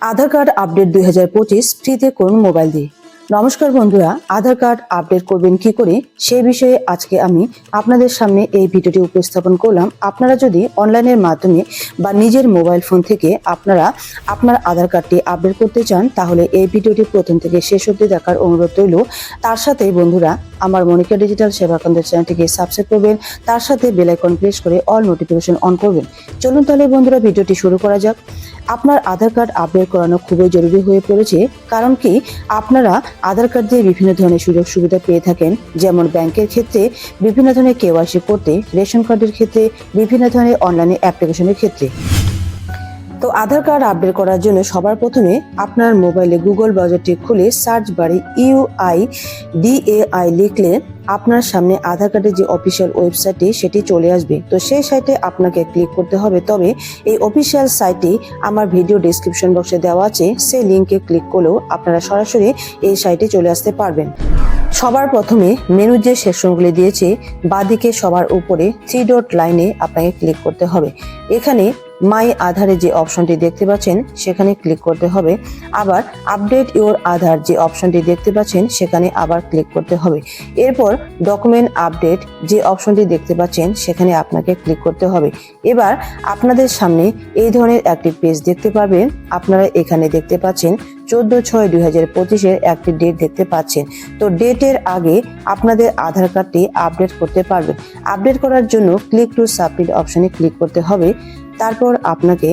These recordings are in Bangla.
আধার কার্ড আপডেট দুই হাজার পঁচিশ ফ্রিতে করুন মোবাইল দিয়ে। নমস্কার বন্ধুরা, আধার কার্ড আপডেট করবেন কি করে? সেই বিষয়ে আজকে আমি আপনাদের সামনে এই ভিডিওটি উপস্থাপন করলাম। আপনারা যদি অনলাইনের মাধ্যমে বা নিজের মোবাইল ফোন থেকে আপনারা আপনার আধার কার্ডটি আপডেট করতে চান, তাহলে এই ভিডিওটি প্রথম থেকে শেষ অবধি দেখার অনুরোধ রইল। তার সাথে বন্ধুরা, আমার মনিকা ডিজিটাল সেবা কেন্দ্রের চ্যানেলটিকে সাবস্ক্রাইব করবেন। তার সাথে বেল আইকন প্রেস করে অল নোটিফিকেশন অন করবেন। চলুন তাহলে বন্ধুরা, ভিডিওটি শুরু করা যাক। আপনার আধার কার্ড আপডেট করানো খুবই জরুরি হয়ে পড়েছে, কারণ কি আপনারা আধার কার্ড দিয়ে বিভিন্ন ধরনের সুযোগ সুবিধা পেয়ে থাকেন। যেমন ব্যাংকের ক্ষেত্রে বিভিন্ন ধরনের কেওয়াইসি করতে, রেশন কার্ডের ক্ষেত্রে, বিভিন্ন ধরনের অনলাইনে অ্যাপ্লিকেশনের ক্ষেত্রে। তো আধার কার্ড আপডেট করার জন্য সবার প্রথমে আপনার মোবাইলে গুগল বাজারটি খুলে সার্চ বারে ইউআই ডিএআই লিখলে আপনার সামনে আধার কার্ডের যে অফিসিয়াল ওয়েবসাইটটি, সেটি চলে আসবে। তো সেই সাইটে আপনাকে ক্লিক করতে হবে। তবে এই অফিসিয়াল সাইটটি আমার ভিডিও ডিসক্রিপশন বক্সে দেওয়া আছে। সেই লিঙ্কে ক্লিক করলেও আপনারা সরাসরি এই সাইটে চলে আসতে পারবেন। সবার প্রথমে মেনুর যে সেকশনগুলি দিয়েছে, বাদিকে সবার উপরে থ্রি ডট লাইনে আপনাকে ক্লিক করতে হবে। এখানে মাই আধারে যে অপশনটি দেখতে পাচ্ছেন, সেখানে ক্লিক করতে হবে। আবার আপডেট ইউর আধার যে অপশনটি দেখতে পাচ্ছেন, সেখানে আবার ক্লিক করতে হবে। এরপর ডকুমেন্ট আপডেট যে অপশনটি দেখতে পাচ্ছেন, সেখানে আপনাকে ক্লিক করতে হবে। এবার আপনাদের সামনে এই ধরনের একটি পেজ দেখতে পাবেন আপনারা এখানে দেখতে পাচ্ছেন, চোদ্দ ছয় দুই হাজার পঁচিশের একটি ডেট দেখতে পাচ্ছেন। তো ডেটের আগে আপনাদের আধার কার্ডটি আপডেট করতে পারবেন। আপডেট করার জন্য ক্লিক টু সাবমিট অপশনে ক্লিক করতে হবে। তারপর আপনাকে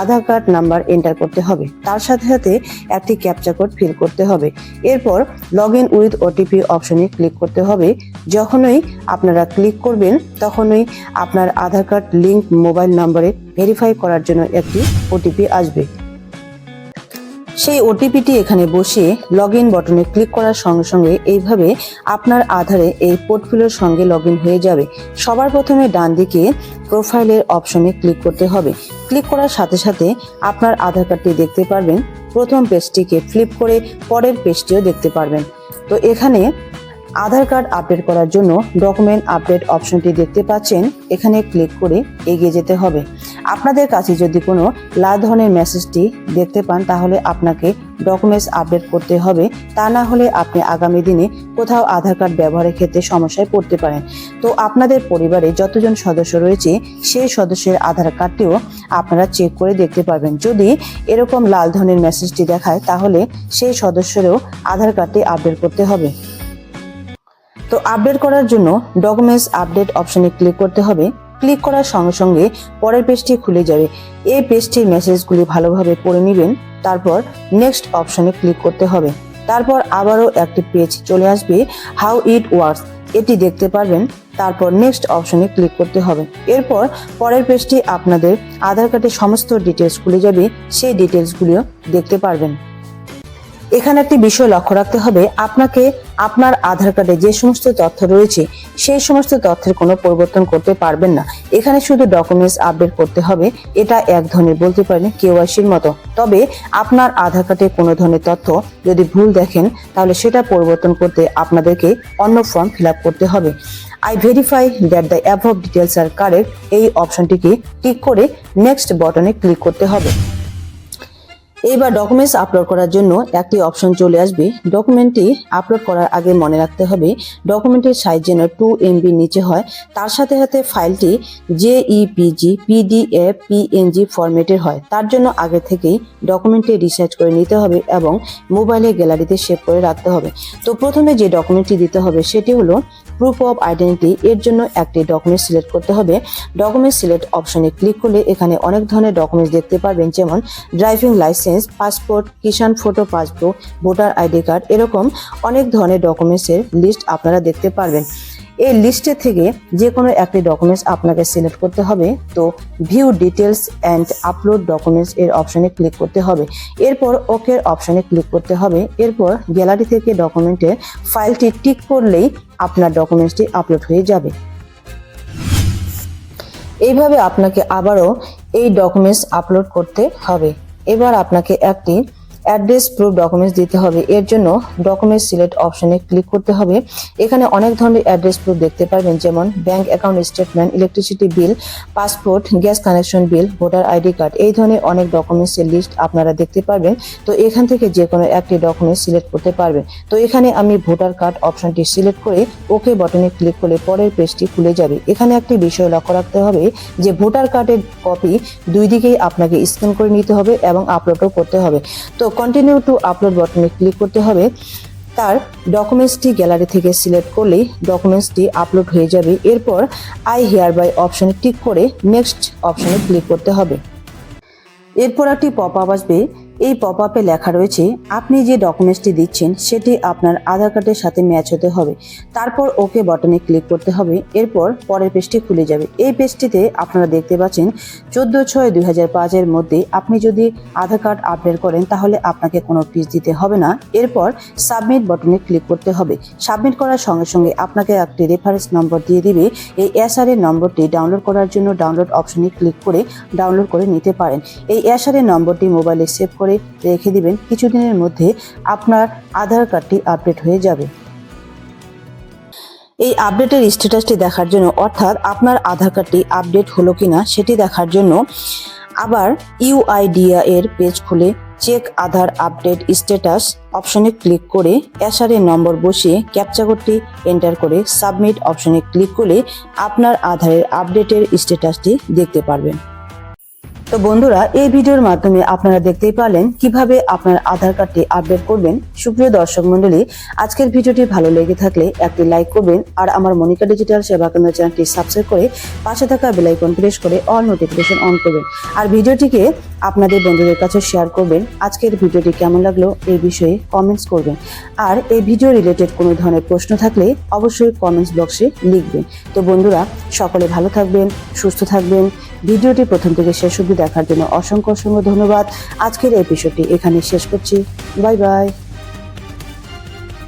আধার কার্ড নাম্বার এন্টার করতে হবে। তার সাথে সাথে একটি ক্যাপচা কোড ফিল করতে হবে। এরপর লগ ইন উইথ ওটিপি অপশনে ক্লিক করতে হবে। যখনই আপনারা ক্লিক করবেন, তখনই আপনার আধার কার্ড লিঙ্ক মোবাইল নম্বরে ভেরিফাই করার জন্য একটি ওটিপি আসবে। সেই ওটিপিটি এখানে বসিয়ে লগ ইন বটনে ক্লিক করার সঙ্গে সঙ্গে এইভাবে আপনার আধারে এই পোর্টফোলিওর সঙ্গে লগ হয়ে যাবে। সবার প্রথমে ডান দিকে প্রোফাইলের অপশনে ক্লিক করতে হবে। ক্লিক করার সাথে সাথে আপনার আধার কার্ডটি দেখতে পারবেন। প্রথম পেজটিকে ফ্লিপ করে পরের পেজটিও দেখতে পারবেন। তো এখানে আধার কার্ড আপডেট করার জন্য ডকুমেন্ট আপডেট অপশনটি দেখতে পাচ্ছেন। এখানে ক্লিক করে এগিয়ে যেতে হবে। আপনাদের কাছে যদি কোনো লাল ধরনের মেসেজটি দেখতে পান, তাহলে আপনাকে ডকুমেন্টস আপডেট করতে হবে। তা না হলে আপনি আগামী দিনে কোথাও আধার কার্ড ব্যবহারের ক্ষেত্রে সমস্যায় পড়তে পারেন। তো আপনাদের পরিবারে যতজন সদস্য রয়েছে, সেই সদস্যের আধার কার্ডটিও আপনারা চেক করে দেখতে পারবেন। যদি এরকম লাল ধরনের মেসেজটি দেখায়, তাহলে সেই সদস্যেরও আধার কার্ডটি আপডেট করতে হবে। তো আপডেট করার জন্য ডকুমেন্টস আপডেট অপশনে ক্লিক করতে হবে। ক্লিক করার সঙ্গে সঙ্গে পরের পেজটি খুলে যাবে। এই পেজটির মেসেজগুলি ভালোভাবে পড়ে নেবেন, তারপর নেক্সট অপশনে ক্লিক করতে হবে। তারপর আবারও একটি পেজ চলে আসবে, হাউ ইট ওয়ার্কস। এটি দেখতে পারবেন, তারপর নেক্সট অপশনে ক্লিক করতে হবে। এরপর পরের পেজটি আপনাদের আধার কার্ডের সমস্ত ডিটেলস খুলে যাবে, সেই ডিটেলসগুলিও দেখতে পারবেন। এখানে একটি বিষয় লক্ষ্য রাখতে হবে। আপনাকে আপনার আধার কার্ডে যে সমস্ত তথ্য রয়েছে, সেই সমস্ত তথ্যের কোনো পরিবর্তন করতে পারবেন না। এখানে শুধু ডকুমেন্টস আপডেট করতে হবে। এটা এক ধরনের বলতে পারেন কেওয়াইসির মতো। তবে আপনার আধার কার্ডে কোনো ধরনের তথ্য যদি ভুল দেখেন, তাহলে সেটা পরিবর্তন করতে আপনাদেরকে অন্য ফর্ম ফিল করতে হবে। I verify that the above details are correct এই অপশনটিকে টিক করে নেক্সট বটনে ক্লিক করতে হবে। এইবার ডকুমেন্টস আপলোড করার জন্য একটি অপশন চলে আসবে। ডকুমেন্টটি আপলোড করার আগে মনে রাখতে হবে ডকুমেন্টের সাইজ যেন টু এমবি নিচে হয়। তার সাথে সাথে ফাইলটি জেইপিজি পিডিএফ পিএনজি ফরম্যাটের হয়। তার জন্য আগে থেকেই ডকুমেন্টটি রিসার্চ করে নিতে হবে এবং মোবাইলে গ্যালারিতে সেভ করে রাখতে হবে। তো প্রথমে যে ডকুমেন্টটি দিতে হবে সেটি হলো প্রুফ অফ আইডেন্টিটি এর জন্য একটি ডকুমেন্ট সিলেক্ট করতে হবে। ডকুমেন্ট সিলেক্ট অপশনে ক্লিক করলে এখানে অনেক ধরনের ডকুমেন্টস দেখতে পারবেন, যেমন driving licence passport Kisan photo passport voter ID card এরকম অনেক ধরনের ডকুমেন্টসের লিস্ট আপনারা দেখতে পারবেন। এই লিস্টে থেকে যে কোনো একটি ডকুমেন্টস আপনাকে সিলেক্ট করতে হবে, তো view details and upload documents এর অপশনে ক্লিক করতে হবে। এরপর ওকের অপশনে ক্লিক করতে হবে। এরপর গ্যালারি থেকে ডকুমেন্টের ফাইলটি টিক করলেই আপনার ডকুমেন্টসটি আপলোড হয়ে যাবে। এইভাবে আপনাকে আবারও এই ডকুমেন্টস আপলোড করতে হবে। এবার আপনাকে একটি অ্যাড্রেস প্রুফ ডকুমেন্টস দিতে হবে। এর জন্য ডকুমেন্টস সিলেক্ট অপশনে ক্লিক করতে হবে। এখানে অনেক ধরনের অ্যাড্রেস প্রুফ দেখতে পারবেন, যেমন bank account statement, electricity bill, passport, gas connection bill, voter ID card, এই ধরনের অনেক ডকুমেন্টসের লিস্ট আপনারা দেখতে পারবেন। তো এখান থেকে যে কোনো একটি ডকুমেন্ট সিলেক্ট করতে পারবেন। তো এখানে আমি ভোটার কার্ড অপশনটি সিলেক্ট করে ওকে বটনে ক্লিক করলে পরের পেজটি খুলে যাবে। এখানে একটি বিষয় লক্ষ্য রাখতে হবে যে ভোটার কার্ডের কপি দুই দিকেই আপনাকে স্ক্যান করে নিতে হবে এবং আপলোডও করতে হবে। তো কন্টিনিউ টু আপলোড বটনে ক্লিক করতে হবে। তার ডকুমেন্টসটি গ্যালারি থেকে সিলেক্ট করলেই ডকুমেন্টসটি আপলোড হয়ে যাবে। এরপর আই হেয়ার বাই অপশনে টিক করে নেক্সট অপশনে ক্লিক করতে হবে। এরপর একটি পপ আপ আসবে। এই পপ আপে লেখা রয়েছে, আপনি যে ডকুমেন্টসটি দিচ্ছেন, সেটি আপনার আধার কার্ডের সাথে ম্যাচ হতে হবে। তারপর ওকে বাটনে ক্লিক করতে হবে। এরপর পরের পেজটি খুলে যাবে। এই পেজটিতে আপনারা দেখতে পাচ্ছেন, চোদ্দ ছয় দুই হাজার পাঁচের মধ্যে আপনি যদি আধার কার্ড আপডেট করেন, তাহলে আপনাকে কোনো ফিস দিতে হবে না। এরপর সাবমিট বাটনে ক্লিক করতে হবে। সাবমিট করার সঙ্গে সঙ্গে আপনাকে একটি রেফারেন্স নম্বর দিয়ে দিবে। এই এসআর এর নম্বরটি ডাউনলোড করার জন্য ডাউনলোড অপশনে ক্লিক করে ডাউনলোড করে নিতে পারেন। এই এসআর এর নম্বরটি মোবাইলে সেভ করে রেখে দিবেন, কিছুদিনের মধ্যে আপনার আধার কার্ডটি আপডেট হয়ে যাবে। এই আপডেটের স্ট্যাটাসটি দেখার জন্য, অর্থাৎ আপনার আধার কার্ডটি আপডেট হলো কিনা সেটি দেখার জন্য আবার ইউআইডিয়া এর পেজ খুলে চেক আধার আপডেট স্ট্যাটাস অপশনে ক্লিক করে এর নম্বর বসিয়ে ক্যাপচা কোডটি এন্টার করে সাবমিট অপশনে ক্লিক করলে আপনার আধারের আপডেটের স্ট্যাটাসটি দেখতে পারবেন। তো বন্ধুরা, এই ভিডিওর মাধ্যমে আপনারা দেখতেই পারলেন কীভাবে আপনার আধার কার্ডটি আপডেট করবেন। সুপ্রিয় দর্শক মন্ডলী আজকের ভিডিওটি ভালো লেগে থাকলে একটি লাইক করবেন আর আমার মনিকা ডিজিটাল সেবা কেন্দ্র চ্যানেলটি সাবস্ক্রাইব করে পাশে থাকা বেলাইকন প্রেস করে অল নোটিফিকেশন অন করবেন। আর ভিডিওটিকে আপনাদের বন্ধুদের কাছে শেয়ার করবেন আজকের ভিডিওটি কেমন লাগল এই বিষয়ে কমেন্টস করবেন। আর এই ভিডিও রিলেটেড কোনো ধরনের প্রশ্ন থাকলে অবশ্যই কমেন্টস বক্সে লিখবেন। তো বন্ধুরা, সকলে ভালো থাকবেন, সুস্থ থাকবেন। ভিডিওটি প্রথম থেকে শেষ অবধি দেখার জন্য অসংখ্য অসংখ্য ধন্যবাদ। আজকের এপিসোডটি এখানে শেষ করছি। Bye bye